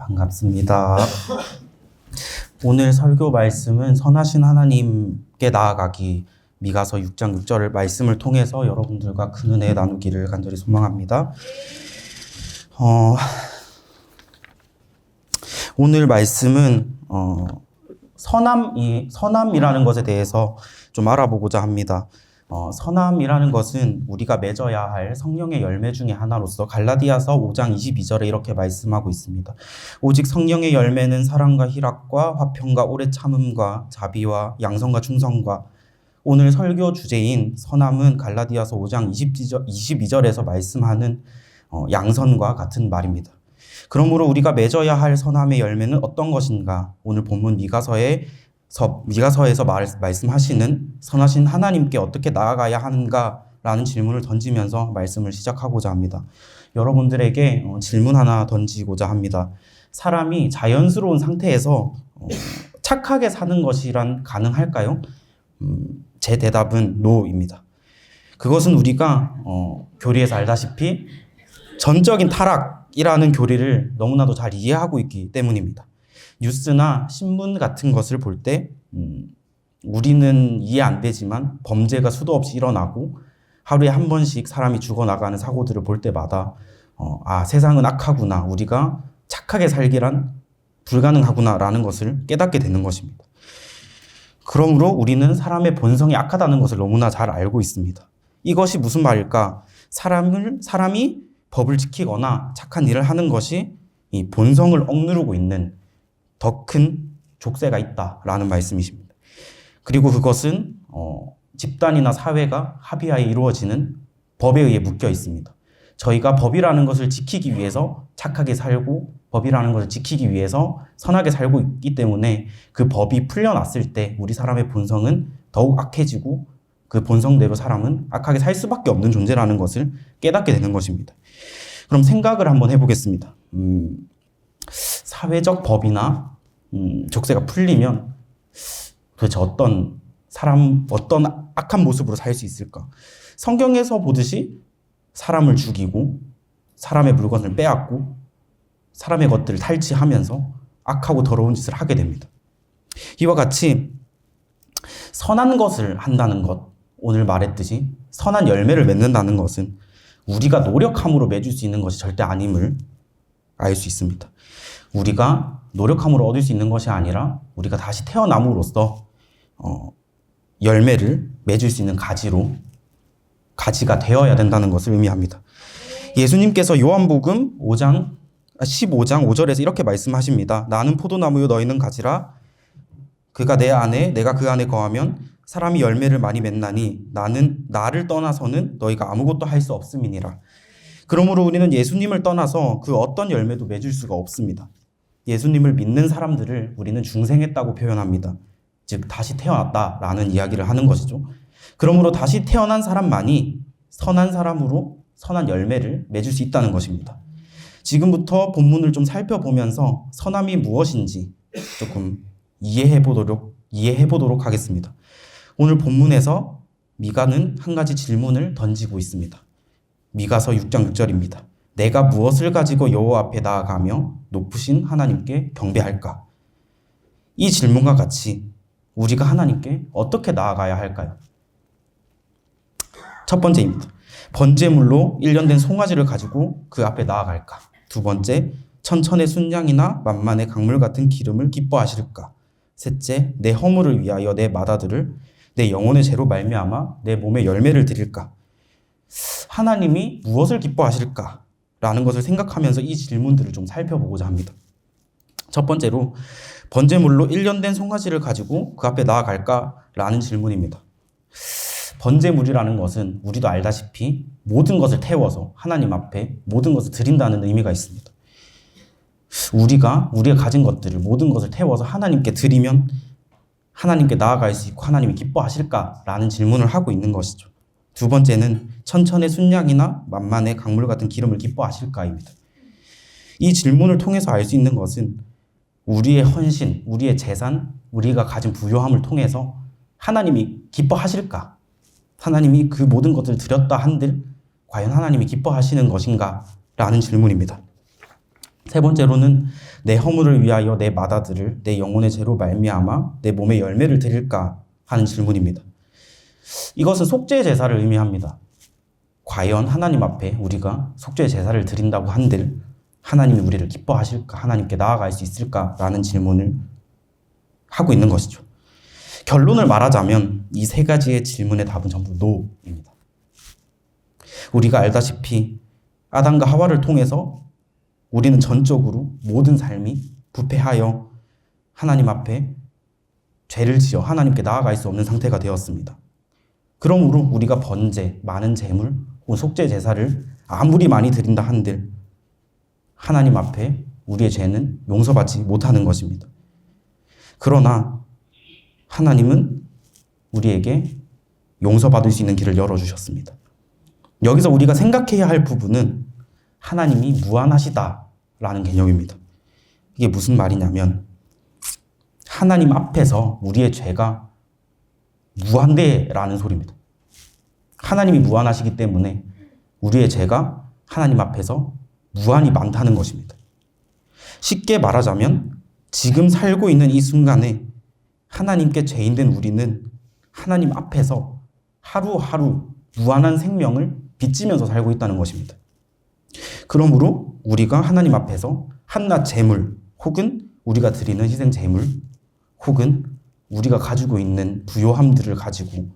반갑습니다. 오늘 설교 말씀은 선하신 하나님께 나아가기 미가서 6장 6절을 말씀을 통해서 여러분들과 큰 은혜 나누기를 간절히 소망합니다. 어, 오늘 말씀은 어, 선함이 선함이라는 것에 대해서 좀 알아보고자 합니다. 어, 선함이라는 것은 우리가 맺어야 할 성령의 열매 중에 하나로서 갈라디아서 5장 22절에 이렇게 말씀하고 있습니다. 오직 성령의 열매는 사랑과 희락과 화평과 오래 참음과 자비와 양성과 충성과 오늘 설교 주제인 선함은 갈라디아서 5장 22절, 22절에서 말씀하는 어, 양선과 같은 말입니다. 그러므로 우리가 맺어야 할 선함의 열매는 어떤 것인가? 오늘 본문 미가서에 서, 미가서에서 말, 말씀하시는 선하신 하나님께 어떻게 나아가야 하는가라는 질문을 던지면서 말씀을 시작하고자 합니다. 여러분들에게 어, 질문 하나 던지고자 합니다. 사람이 자연스러운 상태에서 어, 착하게 사는 것이란 가능할까요? 음, 제 대답은 no입니다. 그것은 우리가 어, 교리에서 알다시피 전적인 타락이라는 교리를 너무나도 잘 이해하고 있기 때문입니다. 뉴스나 신문 같은 것을 볼 때, 음, 우리는 이해 안 되지만 범죄가 수도 없이 일어나고 하루에 한 번씩 사람이 죽어나가는 사고들을 볼 때마다, 어, 아, 세상은 악하구나. 우리가 착하게 살기란 불가능하구나라는 것을 깨닫게 되는 것입니다. 그러므로 우리는 사람의 본성이 악하다는 것을 너무나 잘 알고 있습니다. 이것이 무슨 말일까? 사람을, 사람이 법을 지키거나 착한 일을 하는 것이 이 본성을 억누르고 있는 더 큰 족쇄가 있다라는 말씀이십니다. 그리고 그것은 어, 집단이나 사회가 합의하에 이루어지는 법에 의해 묶여 있습니다. 저희가 법이라는 것을 지키기 위해서 착하게 살고 법이라는 것을 지키기 위해서 선하게 살고 있기 때문에 그 법이 풀려났을 때 우리 사람의 본성은 더욱 악해지고 그 본성대로 사람은 악하게 살 수밖에 없는 존재라는 것을 깨닫게 되는 것입니다. 그럼 생각을 한번 해보겠습니다. 음, 사회적 법이나 음, 족쇄가 풀리면 도대체 어떤 사람, 어떤 악한 모습으로 살 수 있을까? 성경에서 보듯이 사람을 죽이고 사람의 물건을 빼앗고 사람의 것들을 탈취하면서 악하고 더러운 짓을 하게 됩니다. 이와 같이 선한 것을 한다는 것, 오늘 말했듯이 선한 열매를 맺는다는 것은 우리가 노력함으로 맺을 수 있는 것이 절대 아님을 알 수 있습니다. 우리가 노력함으로 얻을 수 있는 것이 아니라 우리가 다시 태어남으로써 어, 열매를 맺을 수 있는 가지로 가지가 되어야 된다는 것을 의미합니다. 예수님께서 요한복음 5장 15장 5절에서 이렇게 말씀하십니다. 나는 포도나무요 너희는 가지라 그가 내 안에 내가 그 안에 거하면 사람이 열매를 많이 맺나니 나는 나를 떠나서는 너희가 아무것도 할 수 없음이니라. 그러므로 우리는 예수님을 떠나서 그 어떤 열매도 맺을 수가 없습니다. 예수님을 믿는 사람들을 우리는 중생했다고 표현합니다. 즉 다시 태어났다라는 이야기를 하는 것이죠. 그러므로 다시 태어난 사람만이 선한 사람으로 선한 열매를 맺을 수 있다는 것입니다. 지금부터 본문을 좀 살펴보면서 선함이 무엇인지 조금 이해해 보도록 이해해 보도록 하겠습니다. 오늘 본문에서 미가는 한 가지 질문을 던지고 있습니다. 미가서 6장 6절입니다. 내가 무엇을 가지고 여호와 앞에 나아가며 높으신 하나님께 경배할까? 이 질문과 같이 우리가 하나님께 어떻게 나아가야 할까요? 첫 번째입니다. 번제물로 1년 된 송아지를 가지고 그 앞에 나아갈까? 두 번째, 천천의 순양이나 만만의 강물 같은 기름을 기뻐하실까? 셋째, 내 허물을 위하여 내 마다들을 내 영혼의 죄로 말미암아 내 몸에 열매를 드릴까? 하나님이 무엇을 기뻐하실까? 라는 것을 생각하면서 이 질문들을 좀 살펴보고자 합니다. 첫 번째로 번제물로 1년 된 송아지를 가지고 그 앞에 나아갈까? 라는 질문입니다. 번제물이라는 것은 우리도 알다시피 모든 것을 태워서 하나님 앞에 모든 것을 드린다는 의미가 있습니다. 우리가 우리가 가진 것들을 모든 것을 태워서 하나님께 드리면 하나님께 나아갈 수 있고 하나님이 기뻐하실까라는 질문을 하고 있는 것이죠. 두 번째는 천천의 순양이나 만만의 강물 같은 기름을 기뻐하실까입니다. 이 질문을 통해서 알 수 있는 것은 우리의 헌신, 우리의 재산, 우리가 가진 부요함을 통해서 하나님이 기뻐하실까? 하나님이 그 모든 것을 드렸다 한들 과연 하나님이 기뻐하시는 것인가? 라는 질문입니다. 세 번째로는 내 허물을 위하여 내 맏아들을 내 영혼의 죄로 말미암아 내 몸의 열매를 드릴까 하는 질문입니다. 이것은 속죄 제사를 의미합니다. 과연 하나님 앞에 우리가 속죄 제사를 드린다고 한들 하나님이 우리를 기뻐하실까? 하나님께 나아갈 수 있을까 라는 질문을 하고 있는 것이죠. 결론을 말하자면 이 세 가지의 질문의 답은 전부 노입니다. 우리가 알다시피 아담과 하와를 통해서 우리는 전적으로 모든 삶이 부패하여 하나님 앞에 죄를 지어 하나님께 나아갈 수 없는 상태가 되었습니다. 그러므로 우리가 번제, 많은 재물 혹은 속죄 제사를 아무리 많이 드린다 한들 하나님 앞에 우리의 죄는 용서받지 못하는 것입니다. 그러나 하나님은 우리에게 용서받을 수 있는 길을 열어주셨습니다. 여기서 우리가 생각해야 할 부분은 하나님이 무한하시다라는 개념입니다. 이게 무슨 말이냐면 하나님 앞에서 우리의 죄가 무한대라는 소리입니다. 하나님이 무한하시기 때문에 우리의 죄가 하나님 앞에서 무한히 많다는 것입니다. 쉽게 말하자면 지금 살고 있는 이 순간에 하나님께 죄인된 우리는 하나님 앞에서 하루하루 무한한 생명을 빚지면서 살고 있다는 것입니다. 그러므로 우리가 하나님 앞에서 한낱 재물 혹은 우리가 드리는 희생 재물 혹은 우리가 가지고 있는 부요함들을 가지고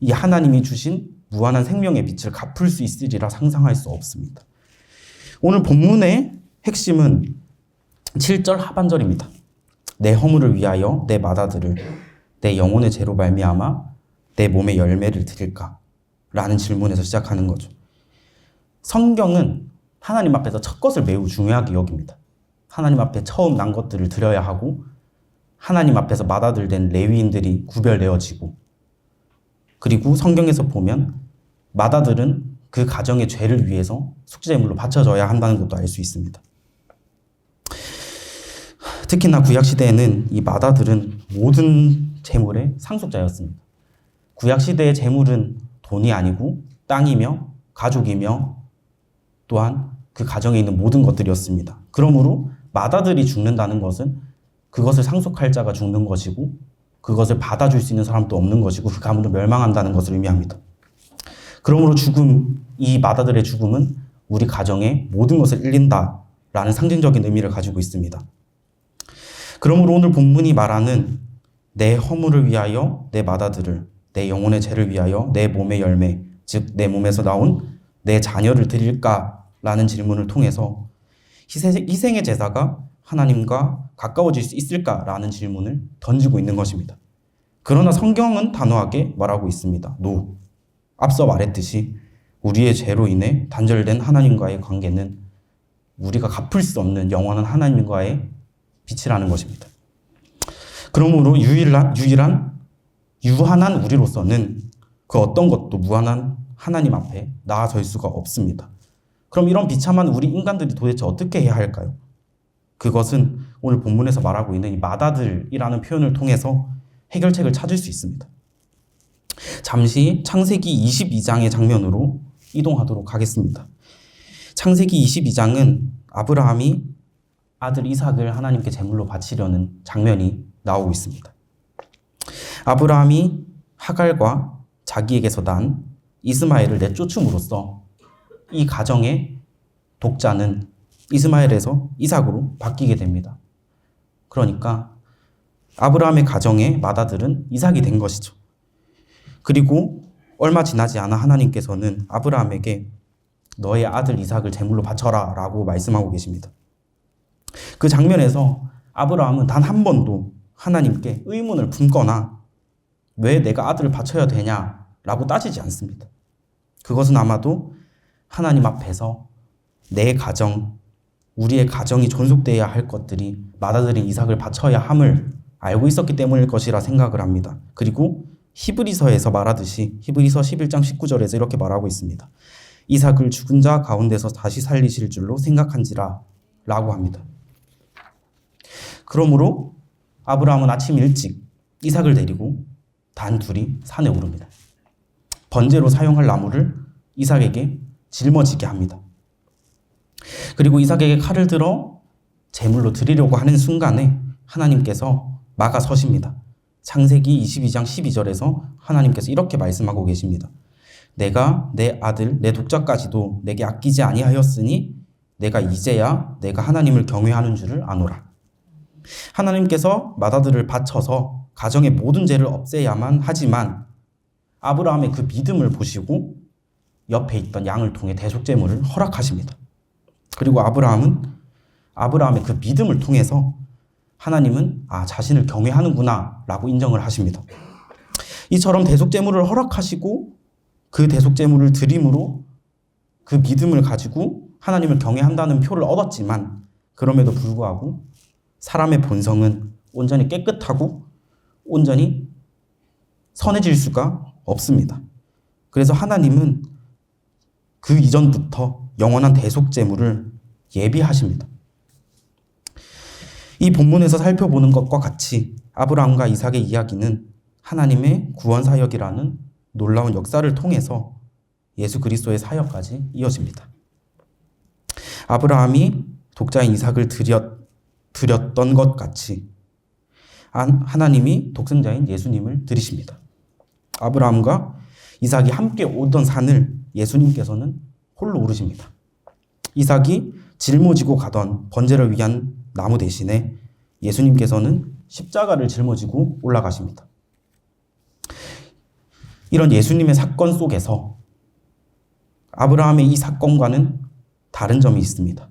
이 하나님이 주신 무한한 생명의 빛을 갚을 수 있으리라 상상할 수 없습니다. 오늘 본문의 핵심은 7절 하반절입니다. 내 허물을 위하여 내 맏아들을 내 영혼의 죄로 말미암아 내 몸의 열매를 드릴까? 라는 질문에서 시작하는 거죠. 성경은 하나님 앞에서 첫 것을 매우 중요하게 여깁니다. 하나님 앞에 처음 난 것들을 드려야 하고 하나님 앞에서 맏아들 된 레위인들이 구별되어지고 그리고 성경에서 보면 맏아들은 그 가정의 죄를 위해서 속죄제물로 바쳐져야 한다는 것도 알 수 있습니다. 특히나 구약 시대에는 이 맏아들은 모든 재물의 상속자였습니다. 구약 시대의 재물은 돈이 아니고 땅이며 가족이며 또한 그 가정에 있는 모든 것들이었습니다. 그러므로 맏아들이 죽는다는 것은 그것을 상속할 자가 죽는 것이고 그것을 받아줄 수 있는 사람도 없는 것이고 그 가문도 멸망한다는 것을 의미합니다. 그러므로 죽음, 이 맏아들의 죽음은 우리 가정의 모든 것을 잃린다라는 상징적인 의미를 가지고 있습니다. 그러므로 오늘 본문이 말하는 내 허물을 위하여 내 맏아들을 내 영혼의 죄를 위하여 내 몸의 열매 즉 내 몸에서 나온 내 자녀를 드릴까라는 질문을 통해서 희생의 제사가 하나님과 가까워질 수 있을까라는 질문을 던지고 있는 것입니다. 그러나 성경은 단호하게 말하고 있습니다. 노. 앞서 말했듯이 우리의 죄로 인해 단절된 하나님과의 관계는 우리가 갚을 수 없는 영원한 하나님과의 빛이라는 것입니다. 그러므로 유일한, 유일한, 유한한 우리로서는 그 어떤 것도 무한한 하나님 앞에 나아설 수가 없습니다. 그럼 이런 비참한 우리 인간들이 도대체 어떻게 해야 할까요? 그것은 오늘 본문에서 말하고 있는 이 마다들이라는 표현을 통해서 해결책을 찾을 수 있습니다. 잠시 창세기 22장의 장면으로 이동하도록 하겠습니다. 창세기 22장은 아브라함이 아들 이삭을 하나님께 제물로 바치려는 장면이 나오고 있습니다. 아브라함이 하갈과 자기에게서 난 이스마엘을 내쫓음으로써 이 가정의 독자는 이스마엘에서 이삭으로 바뀌게 됩니다. 그러니까 아브라함의 가정의 맏아들은 이삭이 된 것이죠. 그리고 얼마 지나지 않아 하나님께서는 아브라함에게 너의 아들 이삭을 제물로 바쳐라 라고 말씀하고 계십니다. 그 장면에서 아브라함은 단 한 번도 하나님께 의문을 품거나 왜 내가 아들을 바쳐야 되냐 라고 따지지 않습니다. 그것은 아마도 하나님 앞에서 내 가정, 우리의 가정이 존속되어야 할 것들이 맏아들인 이삭을 바쳐야 함을 알고 있었기 때문일 것이라 생각을 합니다. 그리고 히브리서에서 말하듯이 히브리서 11장 19절에서 이렇게 말하고 있습니다. 이삭을 죽은 자 가운데서 다시 살리실 줄로 생각한지라 라고 합니다. 그러므로 아브라함은 아침 일찍 이삭을 데리고 단 둘이 산에 오릅니다. 번제로 사용할 나무를 이삭에게 짊어지게 합니다. 그리고 이삭에게 칼을 들어 제물로 드리려고 하는 순간에 하나님께서 막아 서십니다. 창세기 22장 12절에서 하나님께서 이렇게 말씀하고 계십니다. 내가 내 아들 내 독자까지도 내게 아끼지 아니하였으니 내가 이제야 내가 하나님을 경외하는 줄을 아노라. 하나님께서 맏아들을 바쳐서 가정의 모든 죄를 없애야만 하지만 아브라함의 그 믿음을 보시고 옆에 있던 양을 통해 대속제물을 허락하십니다. 그리고 아브라함은 아브라함의 그 믿음을 통해서 하나님은 아 자신을 경외하는구나라고 인정을 하십니다. 이처럼 대속 제물을 허락하시고 그 대속 제물을 드림으로 그 믿음을 가지고 하나님을 경외한다는 표를 얻었지만 그럼에도 불구하고 사람의 본성은 온전히 깨끗하고 온전히 선해질 수가 없습니다. 그래서 하나님은 그 이전부터 영원한 대속 제물을 예비하십니다. 이 본문에서 살펴보는 것과 같이 아브라함과 이삭의 이야기는 하나님의 구원 사역이라는 놀라운 역사를 통해서 예수 그리스도의 사역까지 이어집니다. 아브라함이 독자인 이삭을 드렸, 드렸던 것 같이 하나님이 독생자인 예수님을 들이십니다. 아브라함과 이삭이 함께 오던 산을 예수님께서는 홀로 오르십니다. 이삭이 짊어지고 가던 번제를 위한 나무 대신에 예수님께서는 십자가를 짊어지고 올라가십니다. 이런 예수님의 사건 속에서 아브라함의 이 사건과는 다른 점이 있습니다.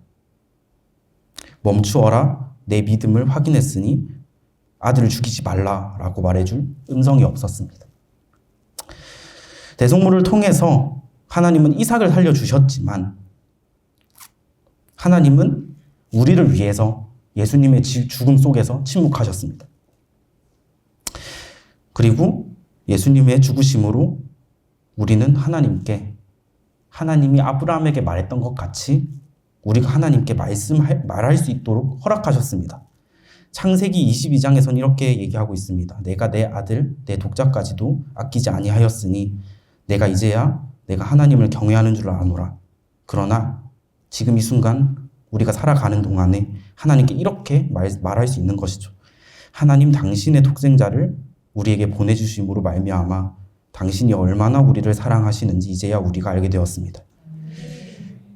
멈추어라 내 믿음을 확인했으니 아들을 죽이지 말라라고 말해줄 음성이 없었습니다. 대속물을 통해서 하나님은 이삭을 살려주셨지만 하나님은 우리를 위해서 예수님의 죽음 속에서 침묵하셨습니다. 그리고 예수님의 죽으심으로 우리는 하나님께 하나님이 아브라함에게 말했던 것 같이 우리가 하나님께 말씀 말할 수 있도록 허락하셨습니다. 창세기 22장에서는 이렇게 얘기하고 있습니다. 내가 내 아들 내 독자까지도 아끼지 아니하였으니 내가 이제야 내가 하나님을 경외하는 줄 아노라. 그러나 지금 이 순간 우리가 살아가는 동안에 하나님께 이렇게 말, 말할 수 있는 것이죠. 하나님 당신의 독생자를 우리에게 보내주심으로 말미암아 당신이 얼마나 우리를 사랑하시는지 이제야 우리가 알게 되었습니다.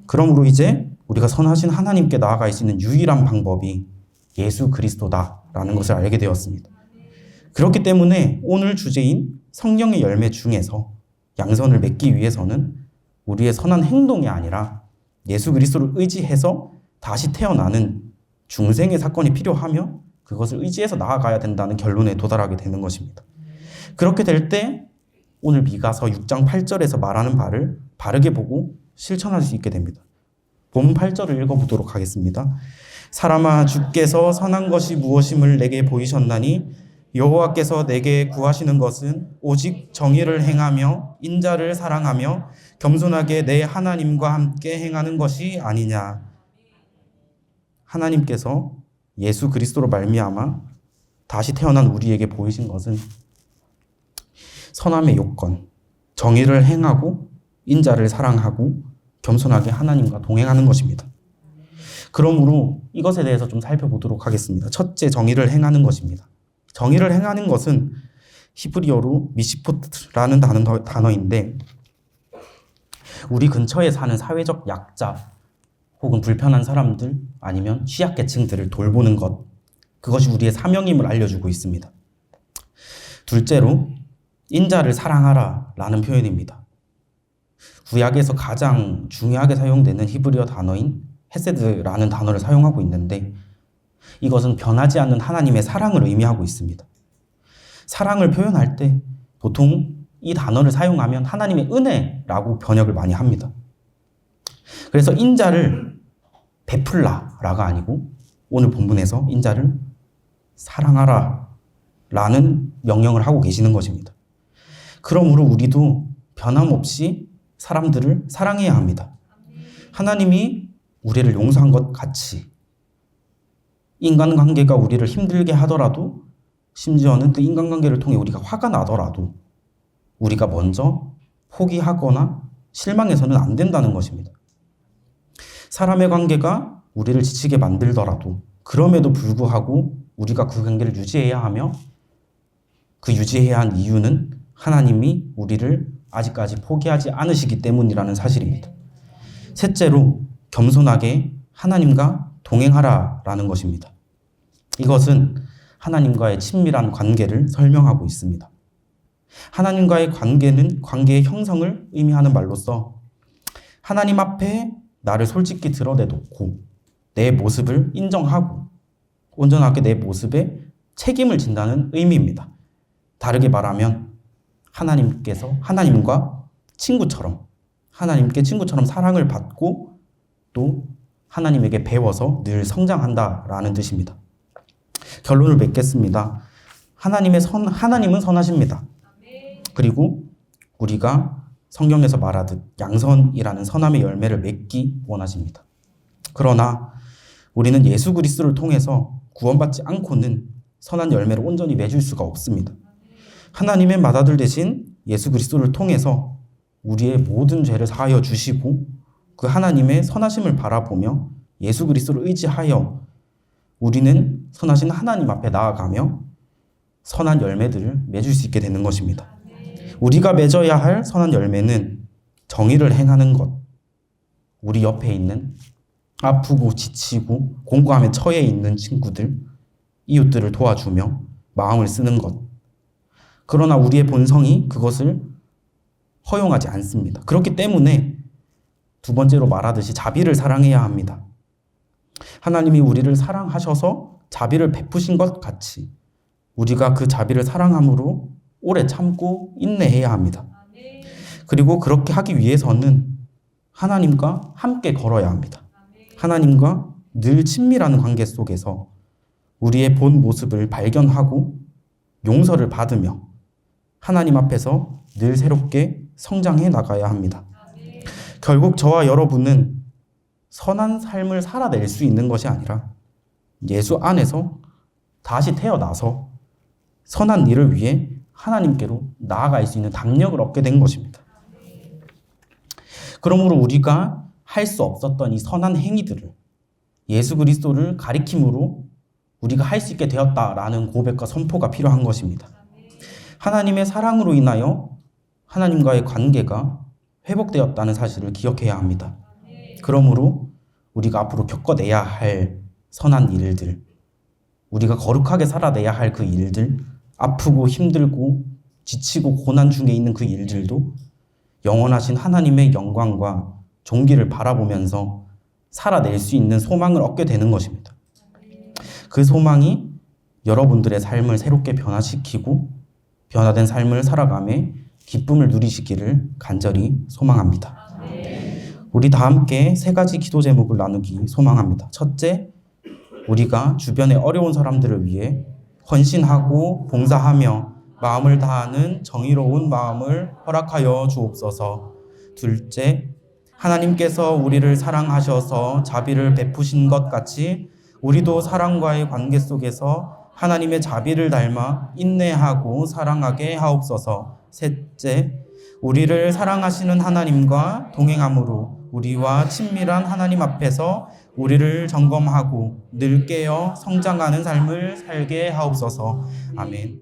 그러므로 이제 우리가 선하신 하나님께 나아갈 수 있는 유일한 방법이 예수 그리스도다라는 것을 알게 되었습니다. 그렇기 때문에 오늘 주제인 성령의 열매 중에서 양선을 맺기 위해서는 우리의 선한 행동이 아니라 예수 그리스도를 의지해서 다시 태어나는 중생의 사건이 필요하며 그것을 의지해서 나아가야 된다는 결론에 도달하게 되는 것입니다. 그렇게 될 때 오늘 미가서 6장 8절에서 말하는 바를 바르게 보고 실천할 수 있게 됩니다. 본 8절을 읽어보도록 하겠습니다. 사람아 주께서 선한 것이 무엇임을 내게 보이셨나니 여호와께서 내게 구하시는 것은 오직 정의를 행하며 인자를 사랑하며 겸손하게 내 하나님과 함께 행하는 것이 아니냐. 하나님께서 예수 그리스도로 말미암아 다시 태어난 우리에게 보이신 것은 선함의 요건, 정의를 행하고 인자를 사랑하고 겸손하게 하나님과 동행하는 것입니다. 그러므로 이것에 대해서 좀 살펴보도록 하겠습니다. 첫째, 정의를 행하는 것입니다. 정의를 행하는 것은 히브리어로 미시포트라는 단어, 단어인데 우리 근처에 사는 사회적 약자 혹은 불편한 사람들 아니면 취약계층들을 돌보는 것 그것이 우리의 사명임을 알려주고 있습니다. 둘째로 인자를 사랑하라 라는 표현입니다. 구약에서 가장 중요하게 사용되는 히브리어 단어인 헤세드라는 단어를 사용하고 있는데 이것은 변하지 않는 하나님의 사랑을 의미하고 있습니다. 사랑을 표현할 때 보통 이 단어를 사용하면 하나님의 은혜라고 번역을 많이 합니다. 그래서 인자를 베풀라라가 아니고 오늘 본문에서 인자를 사랑하라 라는 명령을 하고 계시는 것입니다. 그러므로 우리도 변함없이 사람들을 사랑해야 합니다. 하나님이 우리를 용서한 것 같이 인간관계가 우리를 힘들게 하더라도 심지어는 그 인간관계를 통해 우리가 화가 나더라도 우리가 먼저 포기하거나 실망해서는 안 된다는 것입니다. 사람의 관계가 우리를 지치게 만들더라도 그럼에도 불구하고 우리가 그 관계를 유지해야 하며 그 유지해야 한 이유는 하나님이 우리를 아직까지 포기하지 않으시기 때문이라는 사실입니다. 셋째로 겸손하게 하나님과 동행하라라는 것입니다. 이것은 하나님과의 친밀한 관계를 설명하고 있습니다. 하나님과의 관계는 관계의 형성을 의미하는 말로서 하나님 앞에 나를 솔직히 드러내놓고 내 모습을 인정하고 온전하게 내 모습에 책임을 진다는 의미입니다. 다르게 말하면 하나님께서 하나님과 친구처럼 하나님께 친구처럼 사랑을 받고 또 하나님에게 배워서 늘 성장한다라는 뜻입니다. 결론을 맺겠습니다. 하나님의 선 하나님은 선하십니다. 그리고 우리가 성경에서 말하듯 양선이라는 선함의 열매를 맺기 원하십니다. 그러나 우리는 예수 그리스도를 통해서 구원받지 않고는 선한 열매를 온전히 맺을 수가 없습니다. 하나님의 맏아들 대신 예수 그리스도를 통해서 우리의 모든 죄를 사하여 주시고 그 하나님의 선하심을 바라보며 예수 그리스도를 의지하여 우리는 선하신 하나님 앞에 나아가며 선한 열매들을 맺을 수 있게 되는 것입니다. 우리가 맺어야 할 선한 열매는 정의를 행하는 것. 우리 옆에 있는 아프고 지치고 공고함에 처해 있는 친구들, 이웃들을 도와주며 마음을 쓰는 것. 그러나 우리의 본성이 그것을 허용하지 않습니다. 그렇기 때문에 두 번째로 말하듯이 자비를 사랑해야 합니다. 하나님이 우리를 사랑하셔서 자비를 베푸신 것 같이 우리가 그 자비를 사랑함으로 오래 참고 인내해야 합니다. 그리고 그렇게 하기 위해서는 하나님과 함께 걸어야 합니다. 하나님과 늘 친밀한 관계 속에서 우리의 본 모습을 발견하고 용서를 받으며 하나님 앞에서 늘 새롭게 성장해 나가야 합니다. 결국 저와 여러분은 선한 삶을 살아낼 수 있는 것이 아니라 예수 안에서 다시 태어나서 선한 일을 위해 하나님께로 나아갈 수 있는 담력을 얻게 된 것입니다. 그러므로 우리가 할 수 없었던 이 선한 행위들을 예수 그리스도를 가리킴으로 우리가 할 수 있게 되었다라는 고백과 선포가 필요한 것입니다. 하나님의 사랑으로 인하여 하나님과의 관계가 회복되었다는 사실을 기억해야 합니다. 그러므로 우리가 앞으로 겪어내야 할 선한 일들, 우리가 거룩하게 살아내야 할 그 일들, 아프고 힘들고 지치고 고난 중에 있는 그 일들도 영원하신 하나님의 영광과 종기를 바라보면서 살아낼 수 있는 소망을 얻게 되는 것입니다. 그 소망이 여러분들의 삶을 새롭게 변화시키고 변화된 삶을 살아감에 기쁨을 누리시기를 간절히 소망합니다. 우리 다 함께 세 가지 기도 제목을 나누기 소망합니다. 첫째, 우리가 주변의 어려운 사람들을 위해 헌신하고 봉사하며 마음을 다하는 정의로운 마음을 허락하여 주옵소서. 둘째, 하나님께서 우리를 사랑하셔서 자비를 베푸신 것 같이 우리도 사랑과의 관계 속에서 하나님의 자비를 닮아 인내하고 사랑하게 하옵소서. 셋째, 우리를 사랑하시는 하나님과 동행함으로 우리와 친밀한 하나님 앞에서 우리를 점검하고 늘 깨어 성장하는 삶을 살게 하옵소서. 아멘.